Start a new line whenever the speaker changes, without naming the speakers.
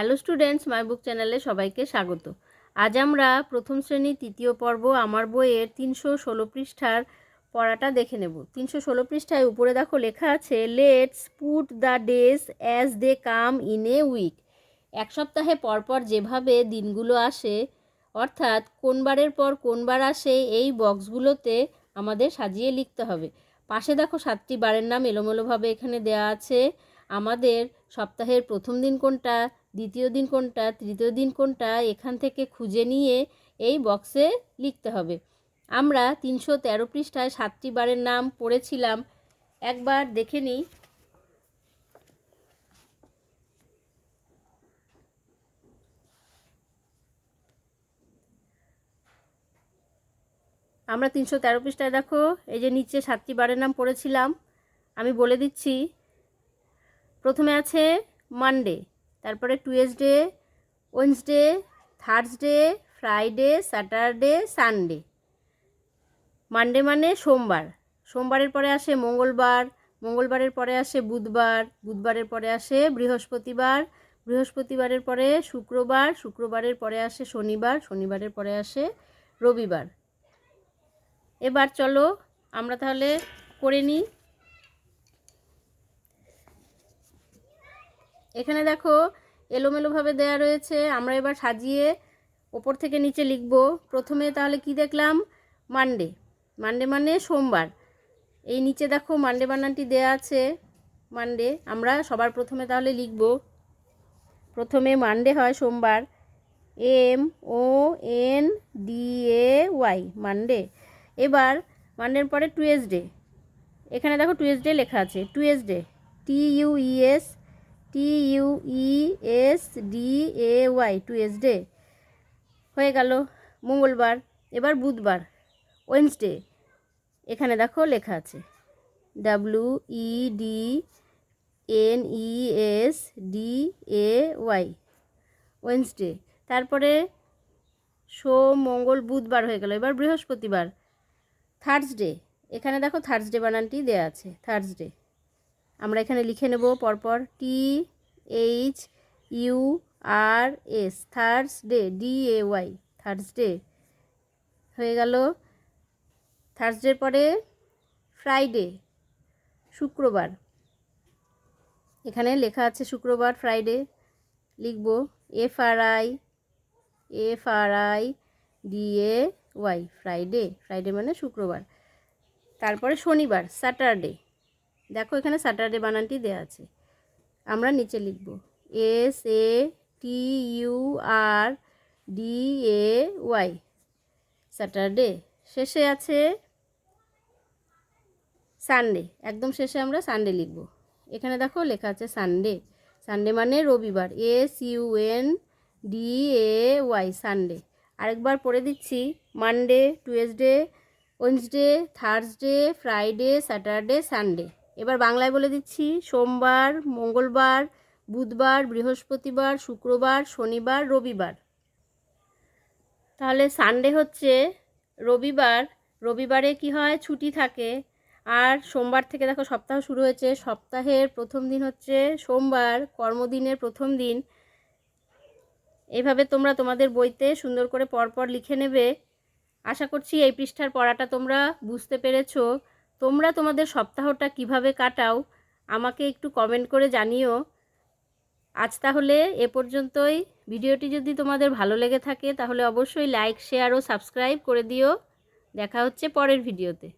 Hello students মাই বুক চ্যানেলে সবাইকে স্বাগত। আজ আমরা প্রথম শ্রেণি তৃতীয় পর্ব আমার বইয়ের তিনশো ষোলো পৃষ্ঠার পড়াটা দেখে নেব। তিনশো ষোলো পৃষ্ঠায় উপরে দেখো লেখা আছে let's put the days as they come in a week এক সপ্তাহে পরপর যেভাবে দিনগুলো আসে, অর্থাৎ কোন বারের পর কোন বার আসে, এই বক্সগুলোতে আমাদের সাজিয়ে লিখতে হবে। পাশে দেখো সাতটি বারের নাম এলোমেলোভাবে এখানে দেওয়া আছে। আমাদের সপ্তাহের প্রথম দিন কোনটা? দ্বিতীয় দিন কোনটা, তৃতীয় দিন কোনটা, এখান থেকে খুঁজে নিয়ে এই বক্সে লিখতে হবে। আমরা তিনশো তেরো পৃষ্ঠায় সাতটি বারের নাম পড়েছিলাম। একবার দেখে নিই। আমরা তিনশো তেরো পৃষ্ঠায় দেখো, এই যে নিচে সাতটি বারের নাম পড়েছিলাম। আমি বলে দিচ্ছি, প্রথমে আছে মানডে তারপরে Tuesday Wednesday Thursday Friday Saturday Sunday Monday মানে সোমবার। সোমবারের পরে আসে মঙ্গলবার, মঙ্গলবারের পরে আসে বুধবার, বুধবারের পরে আসে বৃহস্পতিবার, বৃহস্পতিবারের পরে শুক্রবার, শুক্রবারের পরে আসে শনিবার, শনিবারের পরে আসে রবিবার। এবার চলো আমরা তাহলে করে নিই এখানে দেখো এলোমেলোভাবে দেয়া রয়েছে। আমরা এবার সাজিয়ে ওপর থেকে নিচে লিখব। প্রথমে তাহলে কি দেখলাম? মানডে মানডে মানে সোমবার। এই নিচে দেখো মানডে বানানটি দেয়া আছে। মানডে আমরা সবার প্রথমে তাহলে লিখব। প্রথমে মানডে হয় সোমবার। M O N D A Y Monday এবার মানডের পরে টুয়েসডে এখানে দেখো টুয়েসডে লেখা আছে। Tuesday T U E S T U E S D A Y Tuesday হয়ে গেল মঙ্গলবার, এবার বুধবার ওয়েন্সডে এখানে দেখো লেখা আছে। W E D N E S D A Y Wednesday তারপরে সোম মঙ্গল, বুধবার হয়ে গেল। এবার বৃহস্পতিবার থার্সডে এখানে দেখো থার্সডে বানানটি দেয়া আছে থার্সডে আমরা এখানে লিখে নেব পরপর T H U R S Thursday D A Y Thursday হয়ে গেল। থার্সডের পরে ফ্রাইডে শুক্রবার। এখানে লেখা আছে শুক্রবার ফ্রাইডে লিখব F R I F R I D A Y Friday Friday মানে শুক্রবার। তারপরে শনিবার স্যাটারডে দেখো এখানে স্যাটারডে বানানটি দেওয়া আছে। আমরা নিচে লিখব S A T U R D A Y Saturday শেষে আছে সানডে একদম শেষে আমরা সানডে লিখব। এখানে দেখো লেখা আছে সানডে সানডে মানে রবিবার। S U N D A Y Sunday আরেকবার পড়ে দিচ্ছি। Monday Tuesday Wednesday Thursday Friday Saturday Sunday এবার বাংলায় বলে দিচ্ছি, সোমবার, মঙ্গলবার, বুধবার, বৃহস্পতিবার, শুক্রবার, শনিবার, রবিবার। তাহলে সানডে হচ্ছে রবিবার। রবিবারে কি হয়? ছুটি থাকে। আর সোমবার থেকে দেখো সপ্তাহ শুরু হয়েছে। সপ্তাহের প্রথম দিন হচ্ছে সোমবার, কর্মদিনের প্রথম দিন। এভাবে তোমরা তোমাদের বইতে সুন্দর করে পরপর লিখে নেবে। আশা করছি এই পৃষ্ঠার পড়াটা তোমরা বুঝতে পেরেছ। তোমরা তোমাদের সপ্তাহটা কীভাবে কাটাও, আমাকে একটু কমেন্ট করে জানিও। আজ তাহলে এ পর্যন্তই। ভিডিওটি যদি তোমাদের ভালো লেগে থাকে, তাহলে অবশ্যই লাইক শেয়ার ও সাবস্ক্রাইব করে দিও। দেখা হচ্ছে পরের ভিডিওতে।